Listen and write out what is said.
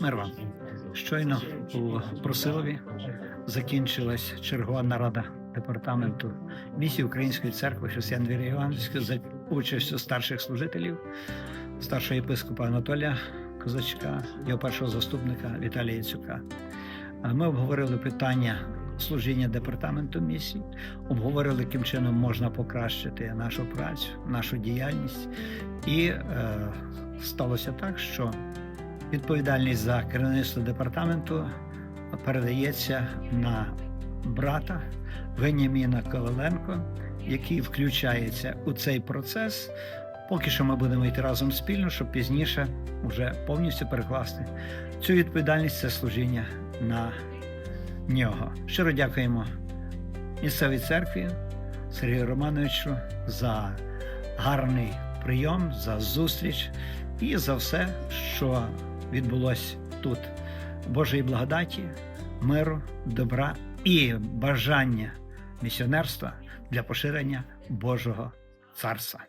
Мир вам. Щойно у Просилові закінчилась чергова нарада департаменту місії Української церкви християн віри Євангельської за участю старших служителів, старшого єпископа Анатолія Козачка, його першого заступника Віталія Яцюка. Ми обговорили питання служіння департаменту місій, обговорили, яким чином можна покращити нашу працю, нашу діяльність. І е, сталося так, що відповідальність за керівництво департаменту передається на брата Веніаміна Коваленко, який включається у цей процес. Поки що ми будемо йти разом спільно, щоб пізніше вже повністю перекласти цю відповідальність це служіння на нього. Щиро дякуємо місцевій церкві Сергію Романовичу за гарний прийом, за зустріч і за все, що відбулось тут. Божої благодаті, миру, добра і бажання місіонерства для поширення Божого царства.